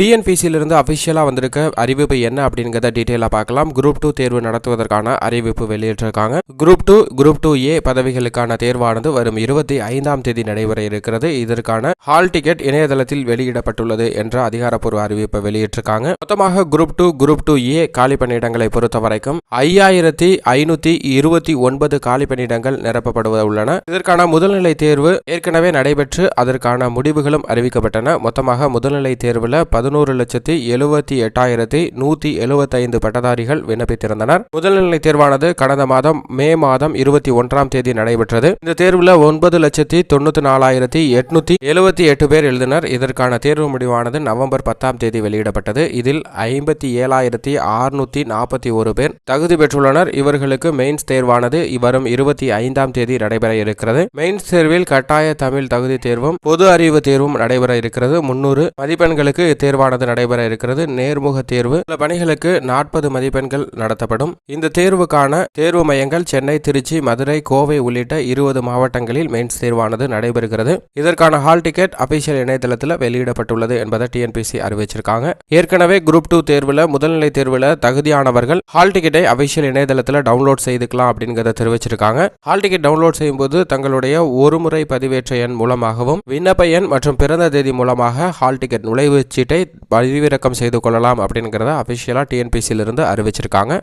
டிஎன்பிசியிலிருந்து அஃபிஷியலாக வந்திருக்க அறிவிப்பு என்ன அப்படிங்கிறத டீட்டெயிலாக பார்க்கலாம். குரூப் டூ தேர்வு நடத்துவதற்கான அறிவிப்பு வெளியிட்டிருக்காங்க. Group two group two A பதவிகளுக்கான தேர்வானது வரும் இருபத்தி ஐந்தாம் தேதி நடைபெற இருக்கிறது. இதற்கான ஹால் டிக்கெட் இணையதளத்தில் வெளியிடப்பட்டுள்ளது என்ற அதிகாரப்பூர்வ அறிவிப்பை வெளியிட்டிருக்காங்க. மொத்தமாக group two group two A காலி பணியிடங்களை பொறுத்த வரைக்கும் ஐயாயிரத்தி ஐநூத்தி இருபத்தி ஒன்பது காலி பணியிடங்கள் நிரப்பப்படுவது உள்ளன. இதற்கான முதல்நிலை தேர்வு ஏற்கனவே நடைபெற்று அதற்கான முடிவுகளும் அறிவிக்கப்பட்டன. மொத்தமாக முதல்நிலை தேர்வில் பதினோரு லட்சத்தி எழுபத்தி எட்டாயிரத்தி நூத்தி எழுபத்தைந்து பட்டதாரிகள் விண்ணப்பித்திருந்தனர். முதல்நிலை தேர்வானது கடந்த மாதம் மே மாதம் இருபத்தி ஒன்றாம் தேதி நடைபெற்றது. இந்த தேர்வில் ஒன்பது லட்சத்தி தொண்ணூத்தி நாலாயிரத்தி எட்நூத்தி எழுபத்தி எட்டு பேர் எழுதினர். இதற்கான தேர்வு முடிவானது நவம்பர் பத்தாம் தேதி வெளியிடப்பட்டது. இதில் ஐம்பத்தி ஏழாயிரத்தி ஆறுநூத்தி நாற்பத்தி ஒரு பேர் தகுதி பெற்றுள்ளனர். இவர்களுக்கு மெயின்ஸ் தேர்வானது வரும் இருபத்தி ஐந்தாம் தேதி நடைபெற இருக்கிறது. மெயின்ஸ் தேர்வில் கட்டாய தமிழ் தகுதி தேர்வும் பொது அறிவு தேர்வும் நடைபெற இருக்கிறது. முன்னூறு மதிப்பெண்களுக்கு தேர்வானது நடைபெற இருக்கிறது. நேர்முக தேர்வு. சில பணிகளுக்கு நாற்பது மதிப்பெண்கள் நடத்தப்படும். இந்த தேர்வுக்கான தேர்வு மையங்கள் சென்னை திருச்சி மதுரை கோவை உள்ளிட்ட இருபது மாவட்டங்களில் மெயின்ஸ் தேர்வானது நடைபெறுகிறது. இதற்கான ஹால் டிக்கெட் அபிஷியல் இணையதளத்தில் வெளியிடப்பட்டுள்ளது என்பதை டிஎன்பிசி அறிவிச்சிருக்காங்க. ஏற்கனவே குரூப் டூ தேர்வில் முதல்நிலை தேர்வில் தகுதியானவர்கள் ஹால் டிக்கெட்டை அபிஷியல் இணையதளத்தில் டவுன்லோட் செய்துக்கலாம் அப்படிங்கிறத தெரிவிச்சிருக்காங்க. ஹால் டிக்கெட் டவுன்லோட் செய்யும்போது தங்களுடைய ஒரு முறை பதிவேற்ற எண் மூலமாகவும் விண்ணப்ப எண் மற்றும் பிறந்த தேதி மூலமாக ஹால் டிக்கெட் நுழைவுச் சீட்டை பதிவிறக்கம் செய்து கொள்ளலாம் அப்படிங்கிறத அஃபிஷியலாக டிஎன்பிசியிலிருந்து அறிவிச்சிருக்காங்க.